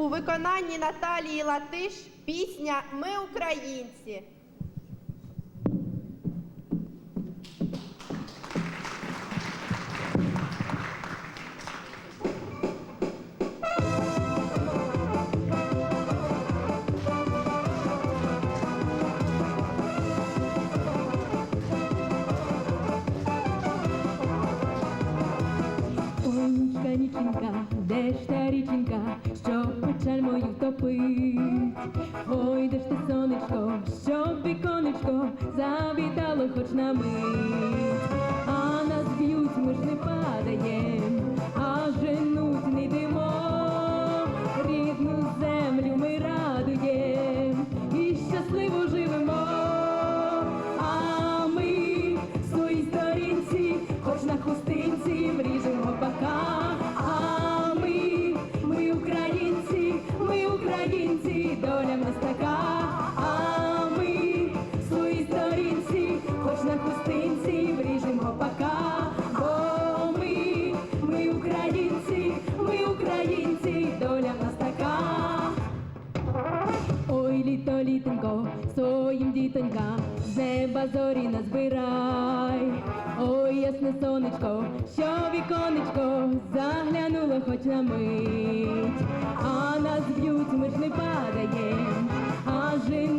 у виконанні Наталії Латиш пісня Ми українці. Річенька, де ж та річенька, жаль мою топить. Ой, де ж ти сонечко, щоб віконечко завітало хоч на мить. доля мистака. літо літенько, своїм дітонька, з неба зорі назбирай, ой, ясне сонечко, що віконечко заглянуло хоч на мить, а нас б'ють, ми ж не падаєм, а жив.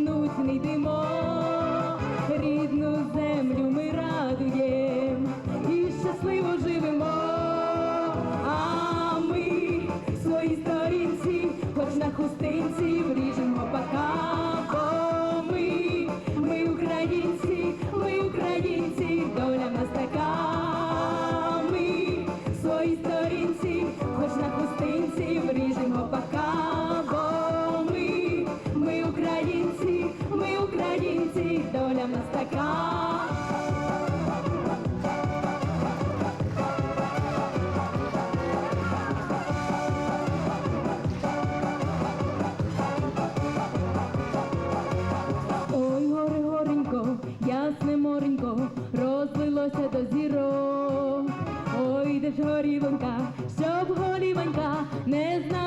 хоч на хустинці вріжемо пока, бо ми, ми українці, ми українці, доля нас така. Ясно Не знаю.